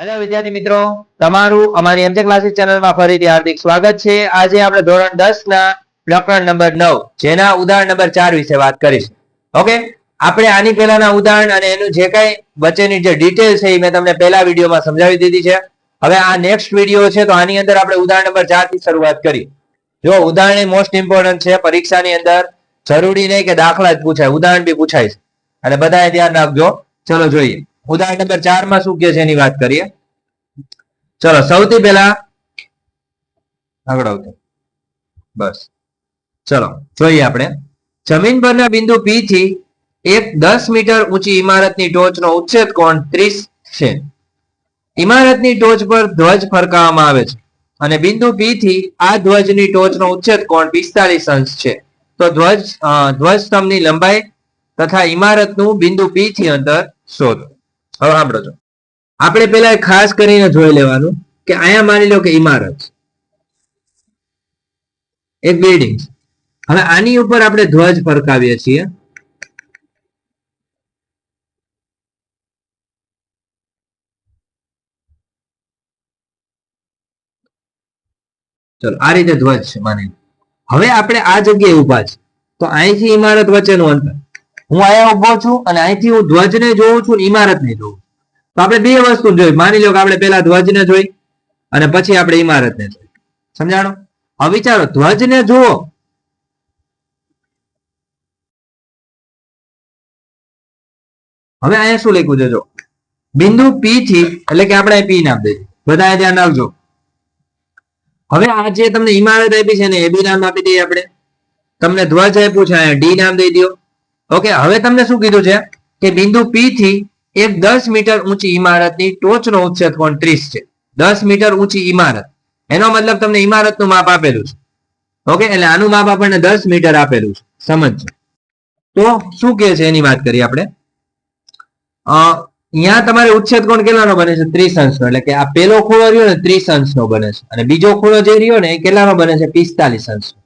Hello વિદ્યાર્થી મિત્રો. તમારું અમારી એમજે ક્લાસીસ ચેનલમાં ફરીથી હાર્દિક સ્વાગત છે. આજે આપણે ધોરણ દસ ના પ્રકરણ નંબર નવ, જેના ઉદાહરણ નંબર ચાર વિશે વાત કરીશું. ઓકે આપણે આની પહેલાના ઉદાહરણ અને એનું જે કઈ વચ્ચેની જે ડિટેલ છે એ મેં તમને પહેલા વિડીયોમાં સમજાવી દીધી છે. હવે આ નેક્સ્ટ વીડિયો છે, તો આની અંદર આપણે ઉદાહરણ નંબર ચારથી શરૂઆત કરી. જો ઉદાહરણ મોસ્ટ ઇમ્પોર્ટન્ટ છે, પરીક્ષાની અંદર જરૂરી નહીં કે દાખલા જ પૂછાય, ઉદાહરણ બી પૂછાય અને બધાએ ધ્યાન રાખજો. ચલો જોઈએ. ઉદાહરણ નંબર ચારમાં શું કે છે એની વાત કરીએ. ચલો, સૌથી પહેલા આગળ આવતો બસ. ચલો, જોઈએ આપણે. જમીન પરના બિંદુ પી થી એક દસ મીટર ઊંચી ઇમારતની ટોચનો ઉચ્છેદ કોણ? ત્રીસ છે. ઇમારતની ટોચ પર ધ્વજ ફરકાવવામાં આવે છે. અને બિંદુ પી થી આ ધ્વજની ટોચનો ઉચ્છેદ કોણ? પિસ્તાલીસ અંશ છે. તો ધ્વજ ધ્વજ સ્તંભની લંબાઈ તથા ઇમારતનું બિંદુ પી થી અંતર શોધો. હવે સાંભળો છો આપણે પેલા ખાસ કરીને જોઈ લેવાનું કે અહીંયા માની લો કે ઇમારત એક બિલ્ડિંગ હવે આની ઉપર આપણે ધ્વજ ફરકાવીએ છીએ. ચલો, આ રીતે ધ્વજ છે માની. હવે આપણે આ જગ્યાએ ઊભા છે તો અહીંથી ઇમારત વચ્ચેનું અંતર. હું અહીંયા ઊભો છું અને અહીંથી હું ધ્વજને જોઉં છું ને ઇમારતને જોઉં તો આપણે બે વસ્તુ જોઈ. માની લો કે આપણે પેલા ધ્વજને જોઈ અને પછી આપણે ઇમારતને જોઈ. સમજાણો? હવે વિચારો, ધ્વજને જુઓ. હવે અહીંયા શું લખ્યું છે જો? બિંદુ પી થી, એટલે કે આપણે પી નામ દઈએ. બધા ધ્યાન રાખજો. હવે આ જે તમને ઇમારત આપી છે ને એ બી નામ આપી દઈએ આપણે. તમને ધ્વજ આપ્યું છે, અહીંયા ડી નામ દઈ દો ઓકે હવે તમને શું કીધું છે? કે બિંદુ પી થી એક દસ મીટર ઊંચી ઇમારતની ટોચનો ઉચ્છેદ કોણ ત્રીસ છે. દસ મીટર ઊંચી ઇમારત. એનો મતલબ તમને ઇમારતનું માપ આપેલું છે. ઓકે એટલે આનું માપ આપણને દસ મીટર આપેલું છે. સમજજો તો શું કે છે એની વાત કરીએ આપણે? અહીંયા તમારે ઉચ્છેદ કોણ કેટલાનો બને છે? ત્રીસ અંશનો. એટલે કે આ પેલો ખૂણો રહ્યો ને ત્રીસ અંશનો બને છે. અને બીજો ખૂણો જે રહ્યો ને એ કેટલાનો બને છે? પિસ્તાલીસ અંશનો.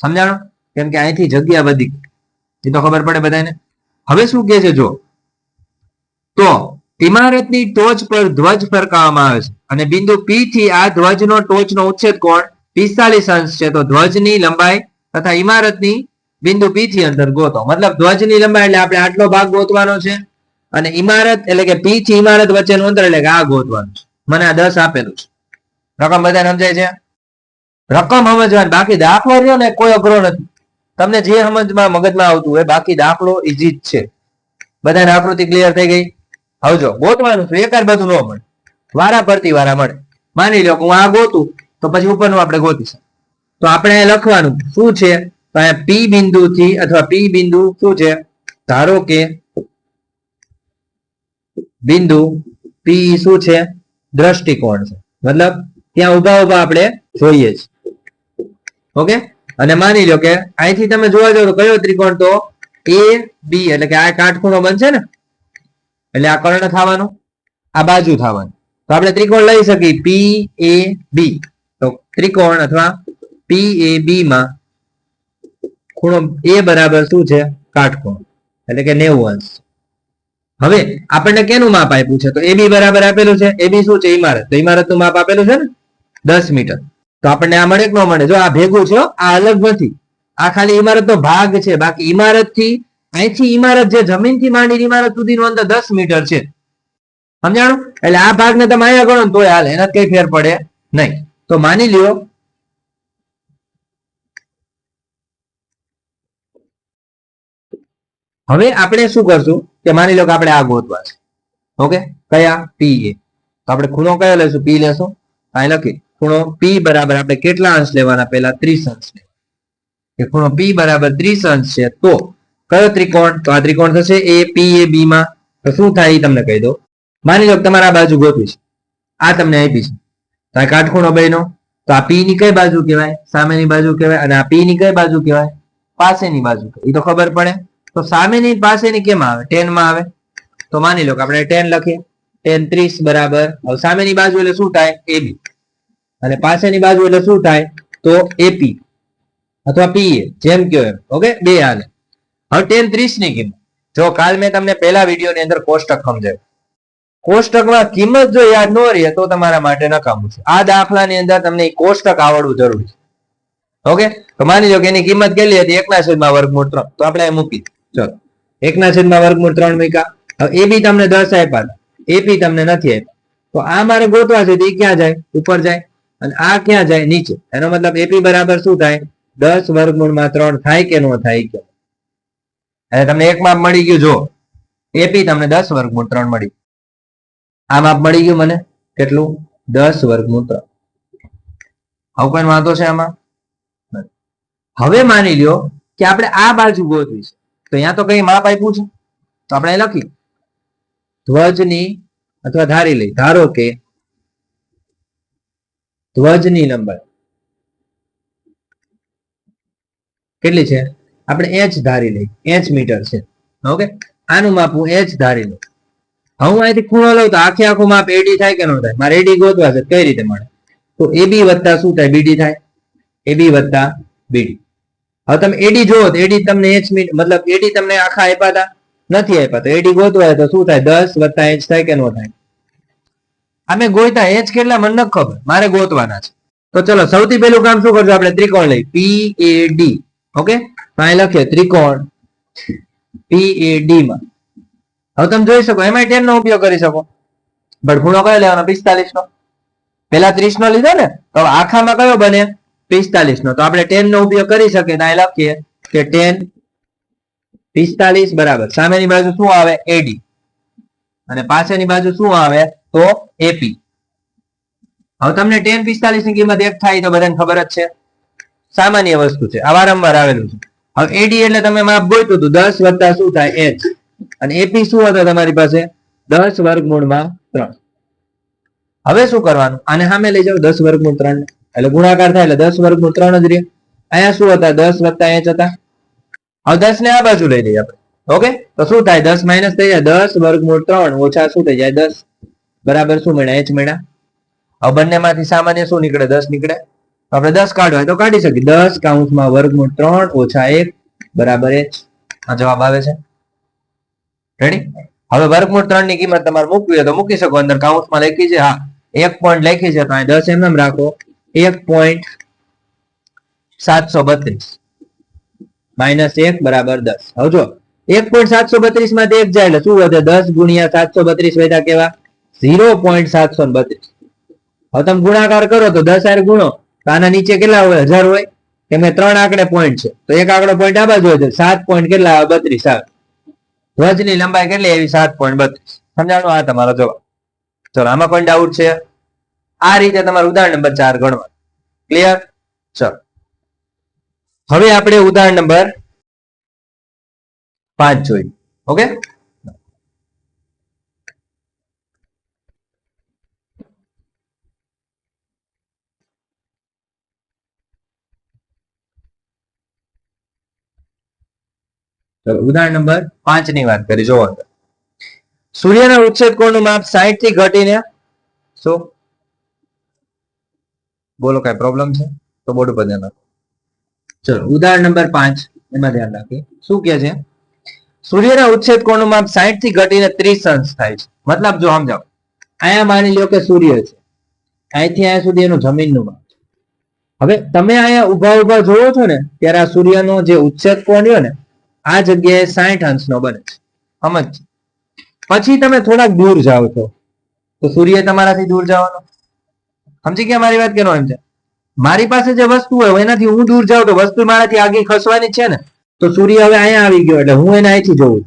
સમજાણો? કેમ કે અહીંથી જગ્યા ગઈ. એ તો ખબર પડે બધાને? હવે શું કે છે જો તો ઇમારતની ટોચ પર ધ્વજ ફરકાવવામાં આવે છે. અને બિંદુ પી થી આ ધ્વજનો ટોચનો ઉચ્છેદ કોણ? પિસ્તાલીસ અંશ છે. તો ધ્વજની લંબાઈ તથા ઇમારતની બિંદુ પી થી અંતર ગોતો. મતલબ ધ્વજની લંબાઈ એટલે આપણે આટલો ભાગ ગોતવાનો છે. અને ઇમારત એટલે કે પી થી ઇમારત વચ્ચેનું અંતર એટલે કે આ ગોતવાનું છે. મને આ દસ આપેલું છે. રકમ બધાને સમજાય છે? રકમ સમજવાની. બાકી દાખલો રહ્યો ને કોઈ અઘરો નથી. તમને જે સમજમાં મગજમાં આવતું હોય, બાકી દાખલો ઈજી જ છે. બધાને આકૃતિ ક્લિયર થઈ ગઈ? હવે જો, ગોતવાનું છે, એકાદ બધું ન મળે. વારા પરથી વારા મળે. માની લો હું આ ગોતું, તો પછી ઉપરનું આપણે ગોતીશું. તો આપણે લખવાનું, શું છે? તો અહીંયા પી બિંદુથી અથવા પી બિંદુ શું છે? ધારો કે બિંદુ પી શું છે? દ્રષ્ટિકોણ છે. મતલબ, ત્યાં ઊભા ઊભા આપણે જોઈએ છીએ. ઓકે? અને માની લો કે અહીંથી તમે જોવા જાવ કયો ત્રિકોણ તો? એ બી એટલે કે આ કાટખૂણો બનશે ને? એટલે આ કર્ણ થવાનું, આ બાજુ થવાનું. તો આપણે ત્રિકોણ લઈ શકીએ પી એ બી તો ત્રિકોણ અથવા પી એ બી માં ખૂણો એ બરાબર શું છે? કાટખૂણો. એટલે કે નેવું અંશ હવે આપણને કેનું માપ આપ્યું છે? તો એ બી બરાબર આપેલું છે. એ બી શું છે? ઇમારત તો ઇમારતનું માપ આપેલું છે ને? દસ મીટર. તો આપણને આ મળે કે ન મળે? જો આ ભેગું છે આ અલગ નથી. આ ખાલી ઇમારતનો ભાગ છે. બાકી ઇમારતથી અહીંથી ઇમારત જે જમીનથી માંડીને ઇમારત સુધીનો અંતર દસ મીટર છે. સમજાણું? એટલે આ ભાગને તમે અહીંયા ગણો તો હાલ, એના કઈ ફેર પડે નહીં. તો માની લ્યો, હવે આપણે શું કરશું કે માની લો કે આપણે આ ગોતવા છે. ઓકે? કયા? પી એ. તો આપણે ખૂણો કયો લેશું પી લેશું. અહીં લખી ખૂણો પી બરાબર આપણે કેટલા અંશ લેવાના? પહેલા ત્રીસ અંશ કે ખૂણો પી બરાબર ત્રીસ અંશ છે. તો કયો ત્રિકોણ? તો આ ત્રિકોણ થશે એ પી એ બી માં. તો શું થાય એ તમને કહી દો. માની લો તમારે આ બાજુ ગોતવી છે. આ તમને આપી છે. તો આ કાટખૂણો બન્યો. તો આ પી ની કઈ બાજુ કહેવાય? સામેની બાજુ કહેવાય અને આ પી ની કઈ બાજુ કહેવાય? પાસેની બાજુ એ તો ખબર પડે. તો સામેની પાસેની કેમ આવે? ટેનમાં આવે. તો માની લો કે આપણે ટેન લખીએ. ટેન ત્રીસ બરાબર. હવે સામેની બાજુ એટલે શું થાય? એ બી અને પાસેની બાજુ એટલે શું થાય? તો એપી અથવા પીએ જેમ કયો એમ. ઓકે બે હાલે હવે ટેન ત્રીસની કિંમત. જો કાલ મેં તમને પહેલા વિડીયોની અંદર કોષ્ટક સમજાવ્યું. કોષ્ટકમાં કિંમત જો યાદ ન રહે તો તમારા માટે નકામું છે. આ દાખલાની અંદર તમને કોષ્ટક આવડવું જરૂરી છે. ઓકે તો માની લો કે એની કિંમત કેટલી હતી? એકના છેદમાં વર્ગમૂળ ત્રણ. તો આપણે મૂકી ચલો. એકના છેદમાં વર્ગમૂળ ત્રણ મૂક્યા. એ બી તમને દસ આપ્યા એપી તમને નથી આપ્યા. તો આ મારે ગોતવા છે તો એ ક્યાં જાય? ઉપર જાય. અને આ ક્યાં જાય? નીચે. એનો મતલબ એપી બરાબર શું થાય? દસ વર્ગમૂળમાં ત્રણ થાય કે ન થાય કે અને તમને એક માપ મળી ગયું જો એપી તમને દસ વર્ગમૂળ ત્રણ મળી આ માપ મળી ગયું મને? કેટલું? દસ વર્ગમૂળ ત્રણ. આવું કોઈ વાંધો છે આમાં? હવે માની લ્યો કે આપણે આ બાજુ ગોતવી છે. તો અહીંયા તો કઈ માપ આપ્યું છે? તો આપણે લખી. ધ્વજની અથવા ધારી લઈ. ધારો કે ધ્વજની લંબાઈ. કેટલી છે? આપણે એચ ધારી લઈ એચ મીટર છે. ઓકે? આનું માપ એચ ધારી લઉં હું અહીંથી ખૂણો લઉં તો આખે આખું માપ એડી થાય કે ન થાય? મારે એડી ગોતવા છે. કઈ રીતે મળે? તો એબી વત્તા શું થાય? બીડી થાય. એબી વત્તા બીડી હવે તમે એડી જુઓ તો એડી તમને એચ મતલબ એડી તમને આખા આપ્યા નથી આપ્યા. તો એડી ગોતવા તો શું થાય? દસ વત્તા એચ થાય કે ન થાય? અમે ગોઈતા એચ કેટલા, મને નથી ખબર. મારે ગોતવાના છે. તો ચલો, સૌથી પહેલું કામ શું કરશું આપણે? ત્રિકોણ લઈ પી એ ડી ઓકે? અહીં લખીએ, ત્રિકોણ. પી એ ડી માં. હવે તમે જોઈ શકો, એમાં ટેન નો ઉપયોગ કરી શકો. ભડફૂણો કયો લેવાનો? પિસ્તાલીસ નો. પેલા ત્રીસ નો લીધો ને, તો આખામાં કયો બને? પિસ્તાલીસ નો. તો આપણે ટેન નો ઉપયોગ કરી શકીએ, તો લખીએ કે ટેન પિસ્તાલીસ બરાબર. સામેની બાજુ શું આવે? એડી અને પાછળની બાજુ શું આવે? તો એપી હવે તમને ટેન પિસ્તાલીસની કિંમત એક થાય તો બધાને ખબર જ છે. સામાન્ય વસ્તુ છે. આ વારંવાર આવેલું છે. હવે એડી એટલે તમે માપ ગોઈતું હતું. દસ વત્તા શું થાય? એચ અને એપી શું હતો તમારી પાસે? દસ વર્ગમૂળમાં ત્રણ. હવે શું કરવાનું? આને સામે લઈ જાઓ. દસ વર્ગમૂળ ત્રણ. એટલે ગુણાકાર થાય એટલે દસ વર્ગમૂળ ત્રણ જ રહે. અહીંયા શું હતા? દસ વત્તા એચ હતા. હવે દસ ને આ બાજુ લઈ લઈએ આપણે. ઓકે તો શું થાય? દસ માઇનસ થઈ જાય દસ, વર્ગમૂળ ત્રણ, ઓછા શું થઈ જાય? દસ. બરાબર શું મળ્યા એચ મળ્યા હવે બંનેમાંથી સામાન્ય શું નીકળે? દસ નીકળે. આપણે દસ કાઢવા હોય તો કાઢી શકીએ. દસ કાઉન્સમાં વર્ગમૂળ ત્રણ, ઓછા એક, બરાબર એચ આ જવાબ આવે છે. રેડી હવે વર્ગમૂળ ત્રણની કિંમત તમારે મૂકવી હોય તો મૂકી શકો. અંદર કાઉન્સમાં લખી છે, હા. એક પોઈન્ટ લખી છે, તો અહીં દસ એમ એમ રાખો. એક પોઈન્ટ સાતસો બત્રીસ. માઇનસ એક, બરાબર દસ. હવે જો એક પોઈન્ટ સાતસો બત્રીસમાંથી એક જાય એટલે શું વધે? દસ ગુણ્યા સાતસો બત્રીસ વધ્યા કેવા? ઝીરો પોઈન્ટ સાતસો બત્રીસ. હવે તમે ગુણાકાર કરો તો દસ હાર ગુણો. તો આના નીચે કેટલા હોય? હજાર હોય. કે મેં ત્રણ આંકડે પોઈન્ટ છે. તો એક આંકડો પોઈન્ટ આ બાજુ હોય સાત પોઈન્ટ કેટલા આવે? બત્રીસ આવે. ધ્વજની લંબાઈ કેટલી એવી સાત પોઈન્ટ બત્રીસ. સમજાણું? આ તમારો જવાબ. ચલો, આમાં પણ ડાઉટ છે. આ રીતે તમારું ઉદાહરણ નંબર ચાર ગણવા ક્લિયર ચલો. હવે આપણે ઉદાહરણ નંબર પાંચ જોઈ ઓકે? ઉદાહરણ નંબર પાંચની વાત કરી જોવો અંદર. સૂર્યના ઉચ્છેદ કોણનું માપ 60 થી ઘટીને, શું? બોલો, કઈ પ્રોબ્લેમ છે? તો બોર્ડ ઉપર ધ્યાન રાખો ચલો, ઉદાહરણ નંબર પાંચ, એમાં ધ્યાન રાખીએ. શું કે છે? સૂર્યના ઉચ્છેદ કોણનું માપ 60 થી ઘટીને 30 અંશ થાય છે. મતલબ જો સમજાવ. અહીંયા માની લો કે સૂર્ય છે. અહીંથી અહીંયા સુધી એનું જમીનનું માપ. હવે તમે અહીંયા ઊભા ઊભા જોવો છો ને, ત્યારે આ સૂર્યનો જે ઉચ્છેદ કોણ રહ્યો ને, આ જગ્યાએ 60 અંશનો બને છે. સમજ પછી તમે થોડાક દૂર જાઓ છો. તો સૂર્ય તમારાથી દૂર જવાનો. સમજી ગયા મારી વાત કેનો એમ છે મારી પાસે જે વસ્તુ હોય, એનાથી હું દૂર જાઉં તો વસ્તુ મારાથી આગળ ખસવાની છે ને? તો સૂર્ય હવે અહીંયા આવી ગયો એટલે હું એને અહીંથી જોઉં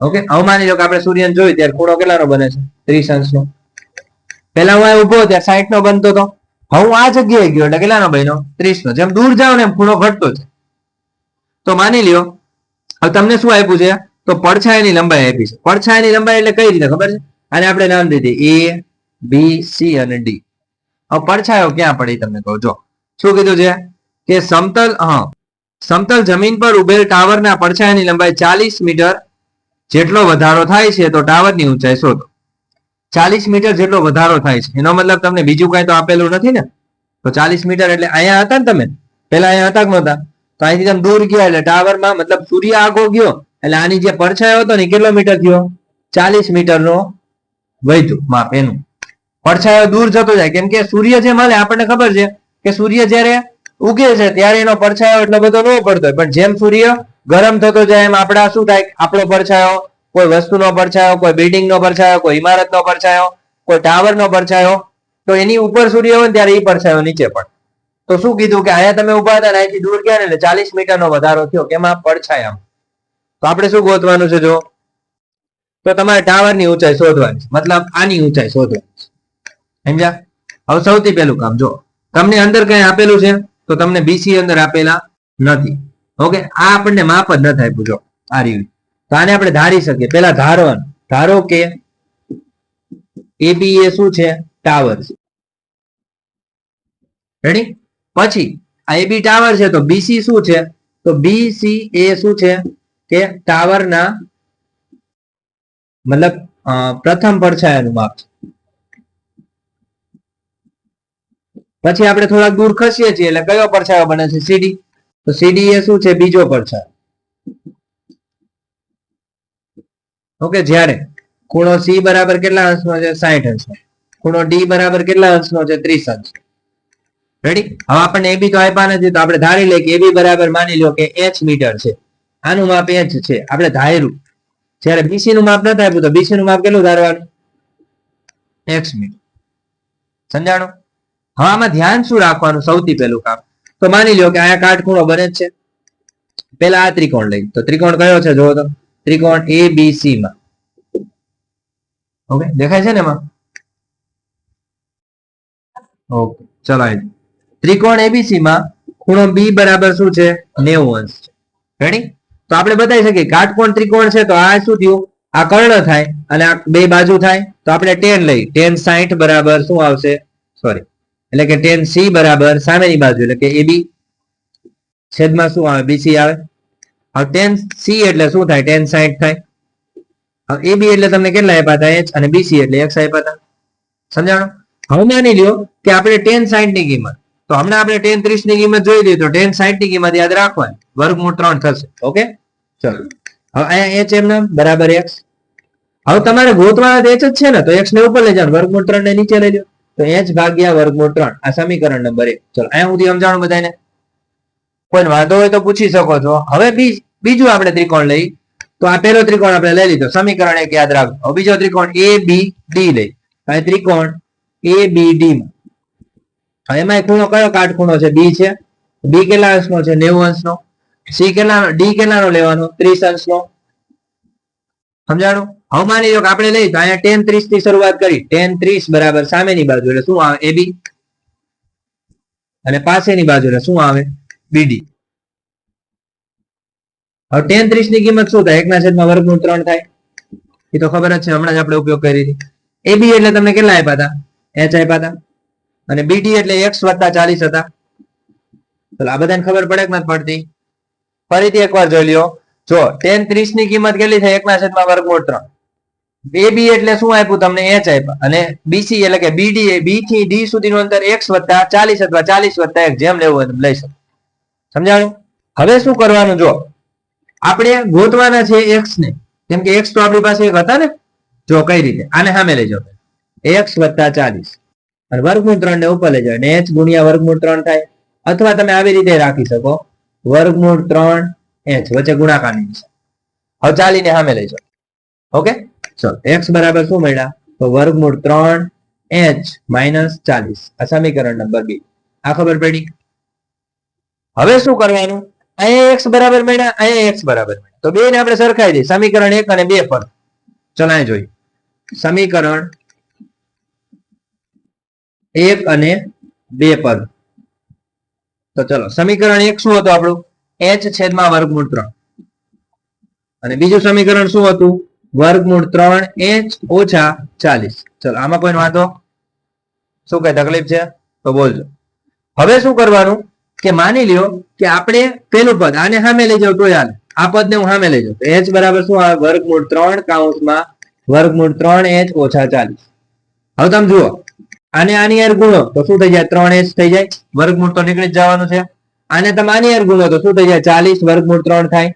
ઓકે હવે માની લો કે આપણે સૂર્યને જોયું ત્યારે ખૂણો કેટલાનો બને છે? ત્રીસ અંશનો પેલા હું અહીંયા ઊભો ત્યારે સાઈઠ નો બનતો હતો. હું આ જગ્યાએ ગયો એટલે કેટલાનો બન્યો? ત્રીસ નો જેમ દૂર જાવ ને એમ ખૂણો ઘટતો છે તો માની લ્યો, હવે તમને શું આપ્યું છે? તો પડછાયાની લંબાઈ આપી છે. પડછાયાની લંબાઈ એટલે કઈ રીતે ખબર છે? આને આપણે નામ દીધી એ બી સી અને ડી હવે પડછાયો ક્યાં પડી તમને કહું? જો. શું કીધું છે? કે સમતલ, હા. સમતલ જમીન પર ઉભેલ ટાવરના પડછાયાની લંબાઈ ચાલીસ મીટર જેટલો વધારો થાય છે, તો ટાવરની ઊંચાઈ શોધો. ચાલીસ મીટર જેટલો વધારો થાય છે. એનો મતલબ તમને બીજું કાંઈ તો આપેલું નથી ને? તો ચાલીસ મીટર એટલે અહીંયા હતા ને તમે? પેલા અહીંયા હતા કે નહોતા? તો અહીંથી તમે દૂર ગયા એટલે ટાવરમાં મતલબ સૂર્ય આગો ગયો એટલે આની જે પડછાયો હતો ને કેટલો મીટર થયો? ચાલીસ મીટરનો વધ્યું માપ એનું. પડછાયો દૂર જતો જાય. કેમ કે સૂર્ય જે મળે આપણને ખબર છે કે સૂર્ય જ્યારે ઉગે છે, ત્યારે એનો પડછાયો એટલો બધો ન પડતો પણ જેમ સૂર્ય ગરમ થતો જાય, એમ આપણા શું થાય? આપણો પડછાયો કોઈ વસ્તુનો પડછાયો કોઈ બિલ્ડિંગનો પડછાયો કોઈ ઇમારતનો પડછાયો કોઈ ટાવરનો પડછાયો તો એની ઉપર સૂર્ય હોય ત્યારે એ પડછાયો નીચે પણ તો શું કીધું કે અહીંયા તમે ઊભા હતા અહીંથી દૂર ગયા ને એટલે ચાલીસ મીટરનો વધારો થયો કેમાં પડછાયામાં તો આપણે શું ગોતવાનું છે, જો? તો તમારે ટાવરની ઊંચાઈ શોધવાની. મતલબ આની ઊંચાઈ શોધવાની. સમજ્યા? હવે સૌથી પહેલું કામ, જો. તમને અંદર કઈ આપેલું છે? તો તમને બીસી અંદર આપેલા નથી. ઓકે આ આપણને માપ જ ન થાય પૂછો આ રહ્યું. તો આને આપણે ધારી શકીએ. પેલા ધારવાનું ધારો કે એબી એ શું છે? ટાવર છે. રેડી પછી, આ એબી ટાવર છે, તો બીસી શું છે? તો બીસી એ શું છે? કે ટાવરના મતલબ પ્રથમ પડછાયાનું માપ છે. પછી આપણે થોડાક દૂર ખસીએ છીએ એટલે કયો પડછાયો બને છે? સીડી તો સીડી એ શું છે? બીજો પડછાયો. ઓકે, જ્યારે ખૂણો સી બરાબર કેટલા અંશનો છે? સાહીઠ અંશનો ખૂણો ડી બરાબર કેટલા અંશનો છે? ત્રીસ અંશ. રેડી હવે આપણને એબી તો આપ્યા નથી, તો આપણે ધારી લઈએ કે એબી બરાબર માની લો કે એચ મીટર છે. આનું માપ એચ છે. આપણે ધાર્યું. જ્યારે બીસી નું માપ નથી આપ્યું, તો બીસી નું માપ કેટલું ધારવાનું? X metre. સમજાણું? હવે આમાં ધ્યાન શું રાખવાનું? સૌથી પહેલું કામ. તો માની લો કે અહીંયા કાટખૂણો બને છે. પેલા આ ત્રિકોણ લઈ. તો ત્રિકોણ કયો છે? જોવો તો. ત્રિકોણ એ બી સી માં. ઓકે દેખાય છે ને એમાં? ઓકે ચલો ત્રિકોણ એબીસી માં ખૂણો બી બરાબર શું છે? નેવું અંશ છે. રેડી તો આપણે બતાવી શકીએ. કાટકોણ ત્રિકોણ છે તો આ શું થયું? આ કર્ણ થાય અને આ બે બાજુ થાય. તો આપણે ટેન લઈ. ટેન સાઈઠ બરાબર શું આવશે? સોરી એટલે કે ટેન સી બરાબર સામેની બાજુ, એટલે કે એબી છેદમાં શું આવે? બીસી આવે. હવે ટેન સી એટલે શું થાય? ટેન સાઈઠ થાય. હવે એબી એટલે તમને કેટલા આપ્યા હતા? એચ અને બીસી એટલે એક્સ આપ્યા હતા. સમજાણો? હવે માની લ્યો કે આપણે ટેન સાઈઠની કિંમત, તો હમણાં આપણે ટેન ત્રીસની કિંમત જોઈ લઈએ, તો ટેન સાઈઠની કિંમત યાદ રાખવાની. વર્ગમૂળ ત્રણ થશે. ઓકે? ચલો. હવે અહીંયા એચ એમ નામ બરાબર એક્સ હવે તમારે ગોતવાના એચ જ છે ને, તો એક્સ ને ઉપર લઈ જાઓ વર્ગમૂળ ત્રણ ને નીચે લઈ લો તો એચ ભાગ્યા વર્ગમૂળ ત્રણ. આ સમીકરણ નંબર એક. ચલો, અહીંયા સુધી સમજાણું બધાને? કોઈ વાંધો હોય તો પૂછી શકો છો. હવે બીજું આપણે ત્રિકોણ લઈ. તો આ પહેલો ત્રિકોણ આપણે લઈ લીધો. સમીકરણ એક યાદ રાખો બીજો ત્રિકોણ એ બી ડી લઈ. હવે ત્રિકોણ એ બી ડી માં. એમાં ખૂણો કયો કાટખૂણો છે? બી છે. બી કેટલા અંશનો છે? નેવું અંશનો. સી કેટલા ડી કેટલાનો લેવાનો? ત્રીસ અંશનો. સમજાણું? હવે માની લો કે આપણે લઈ તો અહીંયા ટેન ત્રીસથી શરૂઆત કરી. ટેન ત્રીસ બરાબર સામેની બાજુ એટલે શું આવે? એબી અને પાસેની બાજુ એટલે શું આવે? બીડી હવે ટેન ત્રીસની કિંમત શું થાય? એકના છેદમાં વર્ગમૂળ ત્રણ થાય. એ તો ખબર જ છે, હમણાં જ આપણે ઉપયોગ કરી હતી. બી એટલે તમને કેટલા આપ્યા હતા? એચ આપ્યા હતા. અને બીડી એટલે એક્સ વત્તા ચાલીસ હતા. તો આ બધાને ખબર પડે કે નથી પડતી? ફરીથી એકવાર જોઈ લ્યો. જો, ટેન ત્રીસની કિંમત કેટલી થાય એકના છેદમાં વર્ગમૂળ ત્રણ. એ બી એટલે શું આપ્યું? તમને એચ આપ્યા. અને બીસી એટલે કે બીડી બી થી ડી સુધીનું અંતર એક્સ વત્તા ચાલીસ અથવા ચાલીસ વત્તા એક, જેમ લેવું હોય લઈ શકો. સમજાણું? હવે શું કરવાનું? જો, આપણે ગોતવાના છે એક્સ ને. કેમ કે એક્સ તો આપણી પાસે એક હતા ને? જો, કઈ રીતે? આને સામે લઈ જાઓ. એક્સ વત્તા ચાલીસ. અને વર્ગમૂળ ત્રણ ને ઉપર લઈ જાઓ. અને એચ ગુણ્યા વર્ગમૂળ ત્રણ થાય. અથવા તમે આવી રીતે રાખી શકો. વર્ગમૂળ ત્રણ એચ વચ્ચે ગુણાકારની. હવે ચાલીને સામે લઈ જાઓ. ઓકે ચલો એક્સ બરાબર શું મળ્યા? તો વર્ગમૂળ ત્રણ એચ માઇનસ ચાલીસ. આ સમીકરણ નંબર બી. આ ખબર પડી? હવે શું કરવાનું? અહીંયા એક્સ બરાબર મળ્યા, અહીંયા એક્સ બરાબર મળ્યા. તો બે ને આપણે સરખાઈ દઈએ. સમીકરણ એક અને બે પર. ચલો, અહીં જોઈએ. સમીકરણ એક અને બે પદ તો ચલો, સમીકરણ એક શું હતું આપણું? એચ છેદમાં વર્ગમૂળ ત્રણ. અને બીજું સમીકરણ શું હતું? વર્ગમૂળ ત્રણ એચ ઓછા ચાલીસ. ચલો, આમાં કોઈ વાંધો? શું કઈ તકલીફ છે? તો બોલજો. હવે શું કરવાનું? કે માની લ્યો કે આપણે પેલું પદ, આને સામે લઈ જાવ તો યાર આ પદ ને હું સામે લઈ જાઉં. એચ બરાબર શું આવે? વર્ગમૂળ ત્રણ કાઉન્સમાં વર્ગમૂળ ત્રણ એચ ઓછા ચાલીસ. હવે તમે જુઓ. આને આની યાર ગુણો, તો શું થઈ જાય? ત્રણ એચ થઈ જાય. વર્ગમૂળ તો નીકળી જવાનું છે. આને તમે આની યાર ગુણો, તો શું થઈ જાય? ચાલીસ. વર્ગમૂળ ત્રણ થાય.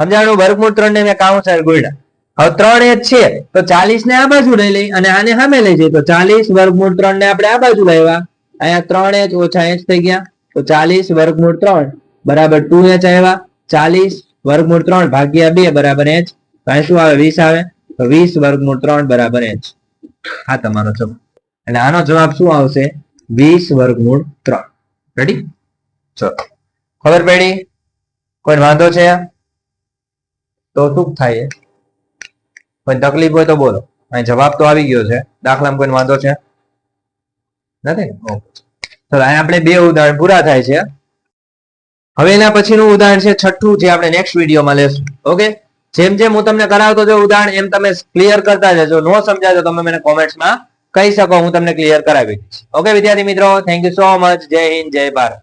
સમજાણું? વર્ગમૂળ ત્રણ ને મેં કાઉન્સર ગુણ્યા હવે ત્રણ એ છે. તો ચાલીસ ને આ બાજુ લઈ લઈ અને આને સામે લઈ જઈએ. તો ચાલીસ વર્ગમૂળ ત્રણ ને આપણે આ બાજુ લાવ્યા. અહીંયા ત્રણ એચ ઓછા એચ થઈ ગયા. તો ચાલીસ વર્ગમૂળ ત્રણ બરાબર ટુ એચ આવ્યા. ચાલીસ વર્ગમૂળ ત્રણ ભાગ્યા બે બરાબર એચ અહીં શું આવે? વીસ આવે. તો વીસ વર્ગમૂળ ત્રણ બરાબર એચ આ તમારો જવાબ. એટલે આનો જવાબ શું આવશે? વીસ વર્ગમૂળ ત્રણ. રેડી ચલો. ખબર પડી? કોઈ વાંધો છે? તો શું થાય પણ તકલીફ હોય તો બોલો. અહીં જવાબ તો આવી ગયો છે. દાખલામાં કોઈ વાંધો છે? નથી? ઓકે. અહીં આપણે બે ઉદાહરણ પૂરા થાય છે. હવે એના પછીનું ઉદાહરણ છે છઠ્ઠું, જે આપણે નેક્સ્ટ વિડીયોમાં લેશું. ઓકે? જેમ જેમ હું તમને કરાવતો જો ઉદાહરણ, એમ તમે ક્લિયર કરતા જજો. નો સમજાજો તમે મને કોમેન્ટ્સમાં કહી શકો, હું તમને ક્લિયર કરાવી ઓકે, વિદ્યાર્થી મિત્રો? થેન્ક યુ સો મચ જય હિન્દ, જય ભારત.